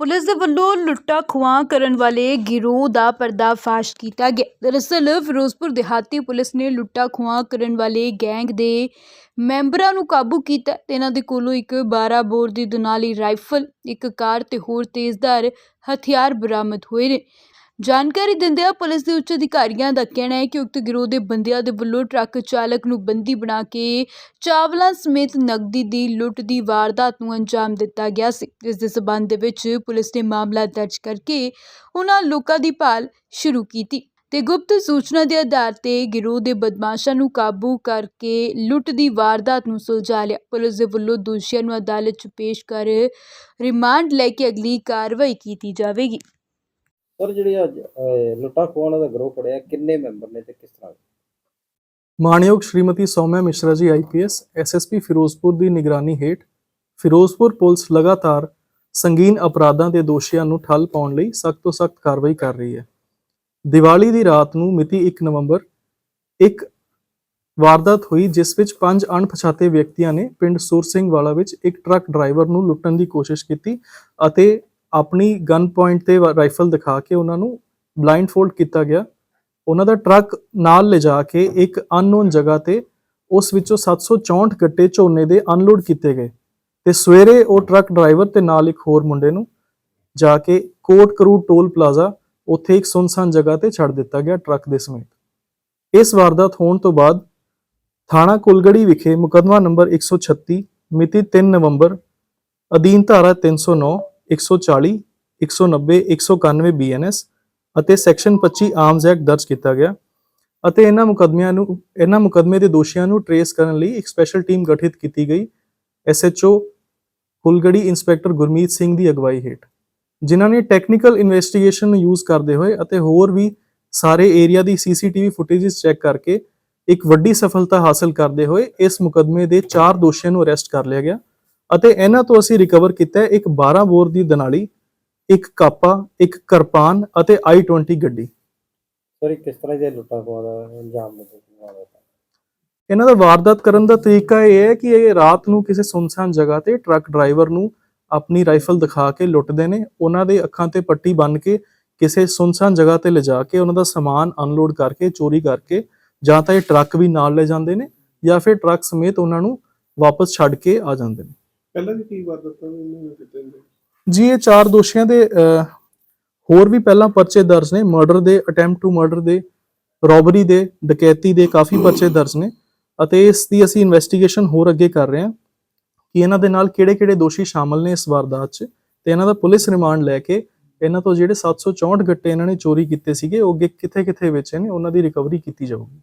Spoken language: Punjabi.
ਪੁਲਿਸ ਦੇ ਵੱਲੋਂ ਲੁੱਟਾਂ ਖੋਹਾਂ ਕਰਨ ਵਾਲੇ ਗਿਰੋਹ ਦਾ ਪਰਦਾਫਾਸ਼ ਕੀਤਾ ਗਿਆ। ਦਰਅਸਲ, ਫਿਰੋਜ਼ਪੁਰ ਦਿਹਾਤੀ ਪੁਲਿਸ ਨੇ ਲੁੱਟਾਂ ਖੋਹਾਂ ਕਰਨ ਵਾਲੇ ਗੈਂਗ ਦੇ ਮੈਂਬਰਾਂ ਨੂੰ ਕਾਬੂ ਕੀਤਾ ਤੇ ਇਹਨਾਂ ਦੇ ਕੋਲੋਂ ਇੱਕ 12 ਬੋਰ ਦੀ ਦੁਨਾਲੀ ਰਾਈਫਲ, ਇੱਕ ਕਾਰ ਤੇ ਹੋਰ ਤੇਜ਼ਧਾਰ ਹਥਿਆਰ ਬਰਾਮਦ ਹੋਏ ਨੇ। ਜਾਣਕਾਰੀ ਦਿੰਦਿਆਂ ਪੁਲਿਸ ਦੇ ਉੱਚ ਅਧਿਕਾਰੀਆਂ ਦਾ ਕਹਿਣਾ ਹੈ ਕਿ ਉਕਤ ਗਿਰੋਹ ਦੇ ਬੰਦਿਆਂ ਦੇ ਵੱਲੋਂ ਟਰੱਕ ਚਾਲਕ ਨੂੰ ਬੰਦੀ ਬਣਾ ਕੇ ਚਾਵਲਾਂ ਸਮੇਤ ਨਕਦੀ ਦੀ ਲੁੱਟ ਦੀ ਵਾਰਦਾਤ ਨੂੰ ਅੰਜਾਮ ਦਿੱਤਾ ਗਿਆ ਸੀ। ਇਸ ਦੇ ਸਬੰਧ ਦੇ ਵਿੱਚ ਪੁਲਿਸ ਨੇ ਮਾਮਲਾ ਦਰਜ ਕਰਕੇ ਉਹਨਾਂ ਲੋਕਾਂ ਦੀ ਭਾਲ ਸ਼ੁਰੂ ਕੀਤੀ ਤੇ ਗੁਪਤ ਸੂਚਨਾ ਦੇ ਆਧਾਰ ਤੇ ਗਿਰੋਹ ਦੇ ਬਦਮਾਸ਼ਾਂ ਨੂੰ ਕਾਬੂ ਕਰਕੇ ਲੁੱਟ ਦੀ ਵਾਰਦਾਤ ਨੂੰ ਸੁਲਝਾ ਲਿਆ। ਪੁਲਿਸ ਦੇ ਵੱਲੋਂ ਦੋਸ਼ੀਆਂ ਨੂੰ ਅਦਾਲਤ 'ਚ ਪੇਸ਼ ਕਰ ਰਿਮਾਂਡ ਲੈ ਕੇ ਅਗਲੀ ਕਾਰਵਾਈ ਕੀਤੀ ਜਾਵੇਗੀ। ਸਰ ਜਿਹੜੇ ਅੱਜ ਅਹ, ਲੁੱਟਾਂ ਦਾ ਗਰੋਹ ਫੜਿਆ ਕਿੰਨੇ ਮੈਂਬਰ ਨੇ ਤੇ ਕਿਸ ਤਰ੍ਹਾਂ ਮਾਣਯੋਗ ਸ਼੍ਰੀਮਤੀ ਸੌਮਿਆ ਮਿਸ਼ਰਾ ਜੀ ਆਈਪੀਐਸ ਐਸਐਸਪੀ ਫਿਰੋਜ਼ਪੁਰ ਦੀ ਨਿਗਰਾਨੀ ਹੇਠ ਫਿਰੋਜ਼ਪੁਰ ਪੁਲਿਸ ਲਗਾਤਾਰ ਸੰਗੀਨ ਅਪਰਾਧਾਂ ਦੇ ਦੋਸ਼ੀਆਂ ਨੂੰ ਠੱਲ ਪਾਉਣ ਲਈ ਸਖਤ ਤੋਂ ਸਖਤ ਕਾਰਵਾਈ ਕਰ ਰਹੀ ਹੈ। ਦੀਵਾਲੀ ਦੀ ਰਾਤ ਨੂੰ ਮਿਤੀ 1 ਨਵੰਬਰ ਇੱਕ ਵਾਰਦਾਤ ਹੋਈ ਜਿਸ ਵਿੱਚ ਪੰਜ ਅਣਪਛਾਤੇ ਵਿਅਕਤੀਆਂ ਨੇ ਪਿੰਡ ਸੁਰ ਸਿੰਘ ਵਾਲਾ ਵਿੱਚ ਇੱਕ ਟਰੱਕ ਡਰਾਈਵਰ ਨੂੰ ਲੁੱਟਣ ਦੀ ਕੋਸ਼ਿਸ਼ ਕੀਤੀ ਅਤੇ ਆਪਣੀ ਗਨ ਪੁਆਇੰਟ ਤੇ ਰਾਈਫਲ ਦਿਖਾ ਕੇ ਉਹਨਾਂ ਨੂੰ ਬਲਾਈਂਡ ਫੋਲਡ ਕੀਤਾ ਗਿਆ। ਉਹਨਾਂ ਦਾ ਟਰੱਕ ਨਾਲ ਲਿਜਾ ਕੇ ਇੱਕ ਅਨਨੋਨ ਜਗ੍ਹਾ ਤੇ ਉਸ ਵਿੱਚੋਂ 764 ਗੱਟੇ ਝੋਨੇ ਦੇ ਅਨਲੋਡ ਕੀਤੇ ਗਏ ਤੇ ਸਵੇਰੇ ਉਹ ਟਰੱਕ ਡਰਾਈਵਰ ਤੇ ਨਾਲ ਇੱਕ ਹੋਰ ਮੁੰਡੇ ਨੂੰ ਜਾ ਕੇ ਕੋਟ ਕਰੂ ਟੋਲ ਪਲਾਜ਼ਾ ਉੱਥੇ ਇੱਕ ਸੁਨਸਾਨ ਜਗ੍ਹਾ ਤੇ ਛੱਡ ਦਿੱਤਾ ਗਿਆ ਟਰੱਕ ਦੇ ਸਮੇਤ। ਇਸ ਵਾਰਦਾਤ ਹੋਣ ਤੋਂ ਬਾਅਦ ਥਾਣਾ ਕੁਲਗੜੀ ਵਿਖੇ ਮੁਕੱਦਮਾ ਨੰਬਰ 136 ਮਿਤੀ 3 ਨਵੰਬਰ ਅਧੀਨ ਧਾਰਾ 309 140 190 191 ਬੀਐਨਐਸ ਅਤੇ ਸੈਕਸ਼ਨ 25 ਆਰਮਸ ਐਕਟ ਦਰਜ ਕੀਤਾ ਗਿਆ ਅਤੇ ਇਹਨਾਂ ਮੁਕੱਦਮਿਆਂ ਨੂੰ, ਇਹਨਾਂ ਮੁਕੱਦਮੇ ਦੇ ਦੋਸ਼ੀਆਂ ਨੂੰ ਟਰੇਸ ਕਰਨ ਲਈ ਇੱਕ ਸਪੈਸ਼ਲ ਟੀਮ ਗਠਿਤ ਕੀਤੀ ਗਈ ਐਸਐਚਓ ਕੁਲਗੜੀ ਇੰਸਪੈਕਟਰ ਗੁਰਮੀਤ ਸਿੰਘ ਦੀ ਅਗਵਾਈ ਹੇਠ, ਜਿਨ੍ਹਾਂ ਨੇ ਟੈਕਨੀਕਲ ਇਨਵੈਸਟੀਗੇਸ਼ਨ ਨੂੰ ਯੂਜ਼ ਕਰਦੇ ਹੋਏ ਅਤੇ ਹੋਰ ਵੀ ਸਾਰੇ ਏਰੀਆ ਦੀ ਸੀਸੀਟੀਵੀ ਫੁਟੇਜਸ ਚੈੱਕ ਕਰਕੇ ਇੱਕ ਵੱਡੀ ਸਫਲਤਾ ਹਾਸਲ ਕਰਦੇ ਹੋਏ ਇਸ ਮੁਕੱਦਮੇ ਦੇ ਚਾਰ ਦੋਸ਼ੀਆਂ ਨੂੰ ਅਰੈਸਟ ਕਰ ਲਿਆ ਗਿਆ। ਅਤੇ ਇਹਨਾਂ ਤੋਂ ਅਸੀਂ ਰਿਕਵਰ ਕੀਤਾ ਹੈ ਇੱਕ 12 ਬੋਰ ਦੀ ਦਨਾਲੀ ਇੱਕ ਕਾਪਾ ਇੱਕ ਕਿਰਪਾਨ ਅਤੇ i20 ਗੱਡੀ। ਸਰ ਇਹ ਕਿਸ ਤਰ੍ਹਾਂ ਦੇ ਲੁੱਟਾਂ ਖੋਹਾਂ ਦਾ ਅੰਜਾਮ ਦਿੱਤਾ ਇਹਨਾਂ ਦਾ ਵਾਰਦਾਤ ਕਰਨ ਦਾ ਤਰੀਕਾ ਇਹ ਹੈ ਕਿ ਇਹ ਰਾਤ ਨੂੰ ਕਿਸੇ ਸੁਨਸਾਨ ਜਗ੍ਹਾ ਤੇ ਟਰੱਕ ਡਰਾਈਵਰ ਨੂੰ ਆਪਣੀ ਰਾਈਫਲ ਦਿਖਾ ਕੇ ਲੁੱਟਦੇ ਨੇ। ਉਹਨਾਂ ਦੇ ਅੱਖਾਂ ਤੇ ਪੱਟੀ ਬੰਨ੍ਹ ਕੇ ਕਿਸੇ ਸੁਨਸਾਨ ਜਗ੍ਹਾ ਤੇ ਲਿਜਾ ਕੇ ਉਹਨਾਂ ਦਾ ਸਮਾਨ ਅਨਲੋਡ ਕਰਕੇ ਚੋਰੀ ਕਰਕੇ ਜਾਂ ਤਾਂ ਇਹ ਟਰੱਕ ਵੀ ਨਾਲ ਲੈ ਜਾਂਦੇ ਨੇ ਜਾਂ ਫਿਰ ਟਰੱਕ ਸਮੇਤ ਉਹਨਾਂ ਨੂੰ ਵਾਪਸ ਛੱਡ ਕੇ ਆ ਜਾਂਦੇ ਨੇ। ਪਹਿਲਾਂ ਵੀ ਕੀ ਵਾਰਦਾਤਾਂ ਨੂੰ ਕਿਤੇ ਨੇ ਜੀ ਇਹ ਚਾਰ ਦੋਸ਼ੀਆਂ ਦੇ ਅਹ, ਹੋਰ ਵੀ ਪਹਿਲਾਂ ਪਰਚੇ ਦਰਜ ਨੇ। ਮਰਡਰ ਦੇ ਅਟੈਂਪਟ ਟੂ ਮਰਡਰ ਦੇ ਰੋਬਰੀ ਦੇ ਡਕੈਤੀ ਦੇ ਕਾਫੀ ਪਰਚੇ ਦਰਜ ਨੇ। ਅਤੇ ਇਸ ਦੀ ਅਸੀਂ ਇਨਵੈਸਟੀਗੇਸ਼ਨ ਹੋਰ ਅੱਗੇ ਕਰ ਰਹੇ ਹਾਂ ਕਿ ਇਹਨਾਂ ਦੇ ਨਾਲ ਕਿਹੜੇ-ਕਿਹੜੇ ਦੋਸ਼ੀ ਸ਼ਾਮਲ ਨੇ ਇਸ ਵਾਰਦਾਤ 'ਚ। ਤੇ ਇਹਨਾਂ ਦਾ ਪੁਲਿਸ ਰਿਮਾਂਡ ਲੈ ਕੇ ਇਹਨਾਂ ਤੋਂ ਜਿਹੜੇ 764 ਗੱਟੇ ਇਹਨਾਂ ਨੇ ਚੋਰੀ ਕੀਤੇ ਸੀਗੇ ਉਹ ਅੱਗੇ ਕਿੱਥੇ-ਕਿੱਥੇ ਵੇਚੇ ਨੇ ਉਹਨਾਂ ਦੀ ਰਿਕਵਰੀ ਕੀਤੀ ਜਾਊਗੀ।